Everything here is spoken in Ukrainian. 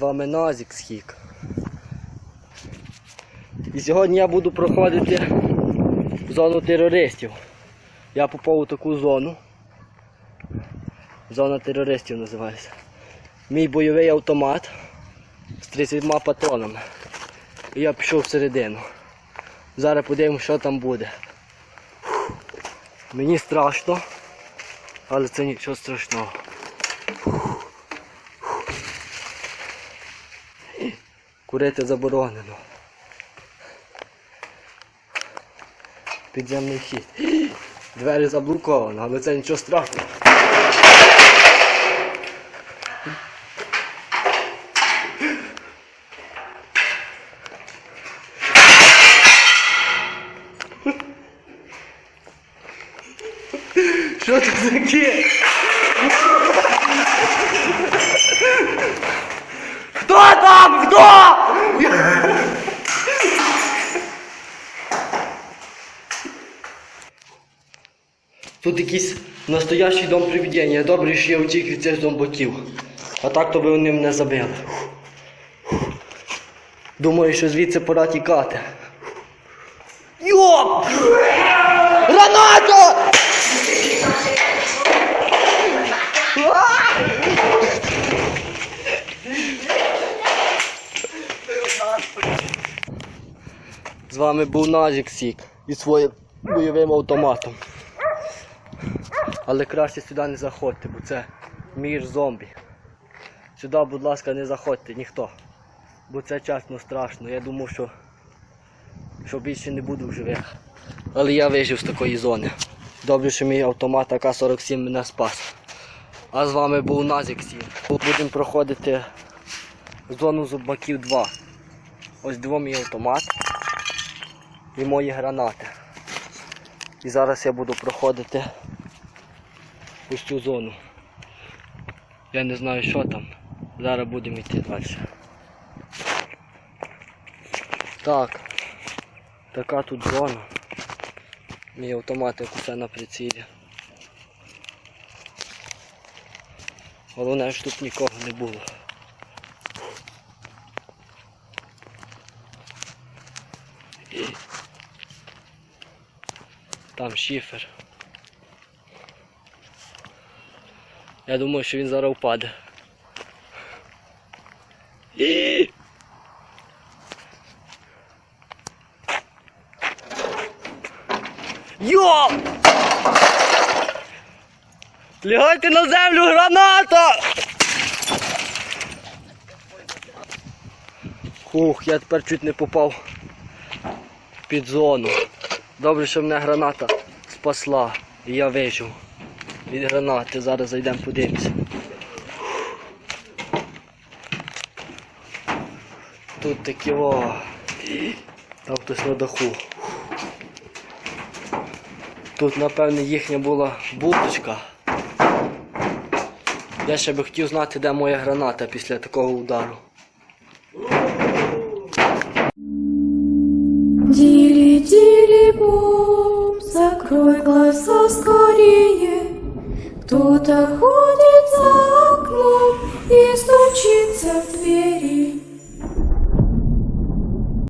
вами Назік Схік. І сьогодні я буду проходити зону терористів. Я попав у таку зону. Зона терористів називається. Мій бойовий автомат з 30 патронами. І я пішов всередину. Зараз подивимося, що там буде. Мені страшно, але це нічого страшного. Курити заборонено. Підземний хід. Двері заблоковано, але це нічого страшного. Що це таке? Тут якийсь настоящий дом привидення. Добре, що я втік від цих зомботів. А так то би вони мене забили. Думаю, що звідси пора тікати. Йоп! Граната! З вами був Назік Сік із своїм бойовим автоматом. Але краще сюди не заходьте, бо це мір зомбі. Сюди, будь ласка, не заходьте ніхто. Бо це чесно страшно. Я думав, що, що більше не буду живих. Але я вижив з такої зони. Добре, що мій автомат АК-47 мене спас. А з вами був Назік Сік. Будемо проходити зону зубаків 2. Ось два мій автомат і мої гранати. І зараз я буду проходити ось цю зону. Я не знаю, що там. Зараз будемо йти далі. Так. Така тут зона. Мій автомат як усе на прицілі. Головне, що тут нікого не було. Там шифер. Я думаю, що він зараз впаде. І! Йо! Лягайте на землю, граната! Хух, я тепер чуть не попав під зону. Добре, що мене граната спасла. І я вижив від гранати. Зараз зайдемо подивимося. Тут такі о. Там хтось на даху. Тут, напевне, їхня була будочка. Я ще би хотів знати, де моя граната після такого удару. Дили-дили-бом, закрой глаза скорее. Кто-то ходит за окном и стучится в двери.